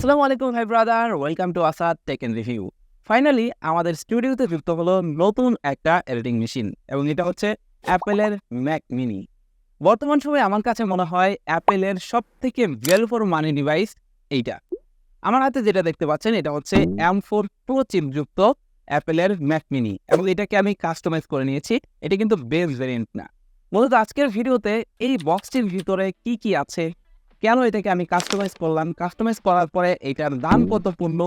আসসালামু আলাইকুম ভাই brother. Welcome to Asad tech and review finally আমাদের স্টুডিওতে যুক্ত হলো নতুন একটা এডিটিং মেশিন এবং এটা হচ্ছে অ্যাপেলের ম্যাক মিনি বর্তমান সময়ে আমার কাছে মনে হয় অ্যাপেলের সব থেকে ভ্যালু ফর মানি ডিভাইস এইটা। আমার হাতে যেটা দেখতে পাচ্ছেন, এটা হচ্ছে এম ফোর প্রো চিপযুক্ত অ্যাপেলের ম্যাক মিনি এবং এটাকে আমি কাস্টমাইজ করে নিয়েছি। এটা কিন্তু বেস ভেরিয়েন্ট না। মূলত আজকের ভিডিওতে এই বক্সটির ভিতরে কি কি আছে কেন এটাকে আমি কাস্টমাইজ করলাম? কাস্টমাইজ করার পরে এটার দাম কত পূর্ণ?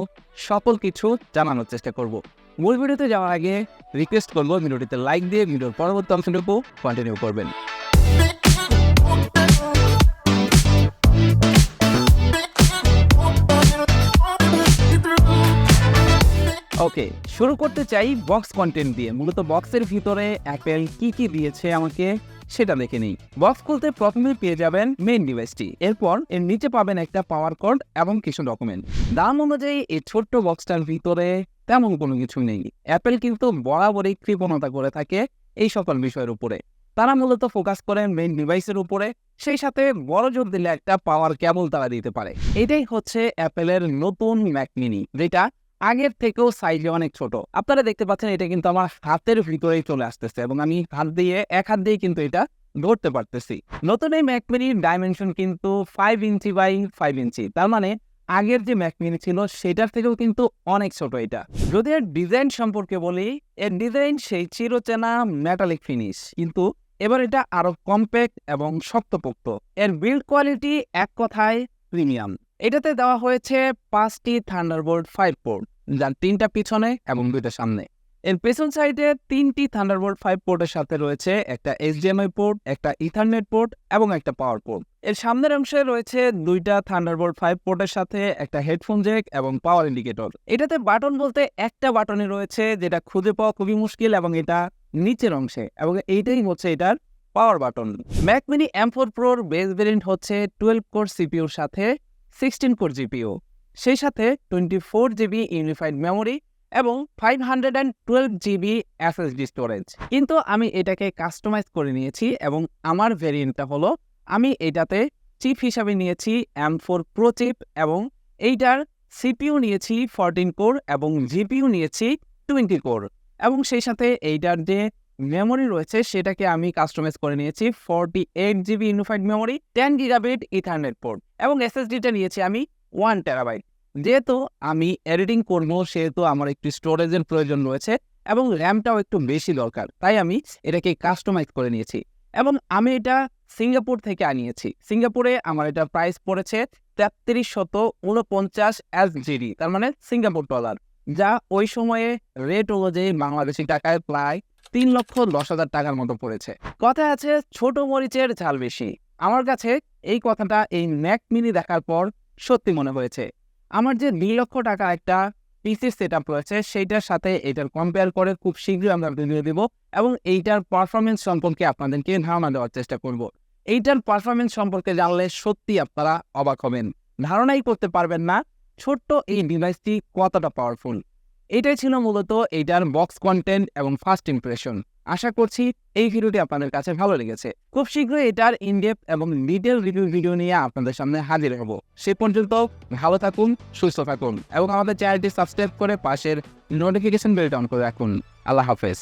সকল কিছু জানানোর চেষ্টা করব। মূল ভিডিওতে যাওয়ার আগে রিকোয়েস্ট করব ভিডিওটিতে লাইক দিয়ে ভিডিওর পরবর্তী অংশটুকু কন্টিনিউ করবেন। ওকে শুরু করতে চাই বক্স কন্টেন্ট দিয়ে। মূলত বক্সের ভিতরে অ্যাপেল কি কি দিয়েছে আমাকে? সেটা দেখে নিই বক্স খুলতে প্রথমে পেয়ে যাবেন মেইন ডিভাইসটি এরপর এর নিচে পাবেন একটা পাওয়ার কোড এবং কিছু ডকুমেন্ট দাম অনুযায়ী এই ছোট্ট বক্সটার ভিতরে তেমন কোনো কিছু নেই। অ্যাপেল কিন্তু বরাবরই কৃপণতা করে থাকে এই সকল বিষয়ের উপরে। তারা মূলত ফোকাস করেন মেইন ডিভাইসের উপরে। সেই সাথে বড় জোর দিলে একটা পাওয়ার কেবল তারা দিতে পারে। এটাই হচ্ছে অ্যাপেলের নতুন ম্যাক মিনি যেটা আগের থেকেও সাইজে অনেক ছোট। আপনারা দেখতে পাচ্ছেন এটা কিন্তু আমার হাতের ভিতরেই চলে আসতেছে এবং আমি হাত দিয়ে, এক হাত দিয়ে কিন্তু এটা ধরতে পারতেছি। নতুন এই ম্যাক মিনির ডাইমেনশন কিন্তু five inch by five inch. তার মানে আগের যে ম্যাক মিনি ছিল, সেটার থেকেও কিন্তু অনেক ছোট এটা। যদি এর ডিজাইন সম্পর্কে বলি, এর ডিজাইন সেই চিরচেনা মেটালিক ফিনিশ কিন্তু এবার এটা আরও কম্প্যাক্ট এবং শক্তপোক্ত। এর বিল্ড কোয়ালিটি এক কথায় প্রিমিয়াম এটাতে দেওয়া হয়েছে পাঁচটি থান্ডারবোল্ট ফাইভ পোর্ট যার তিনটা পিছনে এবং দুইটা সামনে। এর পেছন সাইডে তিনটি থান্ডারবোল্ট ফাইভ পোর্টের সাথে রয়েছে একটা এইচডিএমআই পোর্ট একটা ইথারনেট পোর্ট এবং একটা পাওয়ার পোর্ট এর সামনের অংশে রয়েছে দুইটা থান্ডারবোল্ট ফাইভ পোর্টের সাথে একটা হেডফোন জ্যাক এবং পাওয়ার ইন্ডিকেটর এটাতে বাটন বলতে একটা বাটনই রয়েছে যেটা খুঁজে পাওয়া খুবই মুশকিল এবং এটা নিচের অংশে এবং এইটাই হচ্ছে এটার power button Mac mini M four প্রোর base variant হচ্ছে টুয়েলভ কোর সিপিউর সাথে সিক্সটিন ফোর জিপিও সেই সাথে twenty four GB unified memory এবং five hundred and twelve GB SSD storage কিন্তু আমি এটাকে কাস্টমাইজ করে নিয়েছি এবং আমার ভেরিয়েন্টটা হলো আমি এটাতে চিপ হিসাবে নিয়েছি এম ফোর প্রো চিপ এবং এইটার সিপিইউ নিয়েছি ফোরটিন কোর এবং জিপিইউ নিয়েছি টোয়েন্টি কোর এবং সেই সাথে এইটার যে মেমোরি রয়েছে, সেটাকে আমি কাস্টমাইজ করে নিয়েছি forty eight GB unified memory ten gigabit Ethernet port এবং এসএসডিটা নিয়েছি আমি ওয়ান টেরাবাইট যেহেতু আমি এডিটিং করব, সেহেতু আমার একটু স্টোরেজের প্রয়োজন রয়েছে এবং র্যামটাও একটু বেশি দরকার, তাই আমি এটাকে কাস্টমাইজ করে নিয়েছি এবং আমি এটা সিঙ্গাপুর থেকে আনিয়েছি। সিঙ্গাপুরে আমার এটা প্রাইস পড়েছে তেত্রিশ শত উনপঞ্চাশ এস জিডি তার মানে সিঙ্গাপুর ডলার যা ওই সময়ে রেট অনুযায়ী বাংলাদেশি টাকায় প্রায় তিন লক্ষ দশ হাজার টাকার মতো পড়েছে। কথা আছে, ছোট মরিচের ঝাল বেশি। আমার কাছে এই কথাটা এই ম্যাক মিনি দেখার পর সত্যি মনে হয়েছে। আমার যে দুই লক্ষ টাকা একটা পিসি সেট আপ রয়েছে, সেইটার সাথে এটার কম্পেয়ার করে খুব শীঘ্রই আমরা ভিডিও দেব এবং এইটার পারফরমেন্স সম্পর্কে আপনাদেরকে ধারণা দেওয়ার চেষ্টা করব। এইটার পারফরমেন্স সম্পর্কে জানলে সত্যি আপনারা অবাক হবেন। ধারণাই করতে পারবেন না, ছোট্ট এই ডিভাইসটি কতটা পাওয়ারফুল এটাই ছিল মূলত এইটার বক্স কন্টেন্ট এবং ফার্স্ট ইমপ্রেশন আশা করছি এই ভিডিওটি আপনাদের কাছে ভালো লেগেছে। খুব শীঘ্রই এটার ইনডেপ এবং ডিটেল রিভিউ ভিডিও নিয়ে আপনাদের সামনে হাজির হব। সে পর্যন্ত ভালো থাকুন, সুস্থ থাকুন এবং আমাদের চ্যানেলটি সাবস্ক্রাইব করে পাশের নোটিফিকেশন বেলটা অন করে রাখুন। আল্লাহ হাফেজ।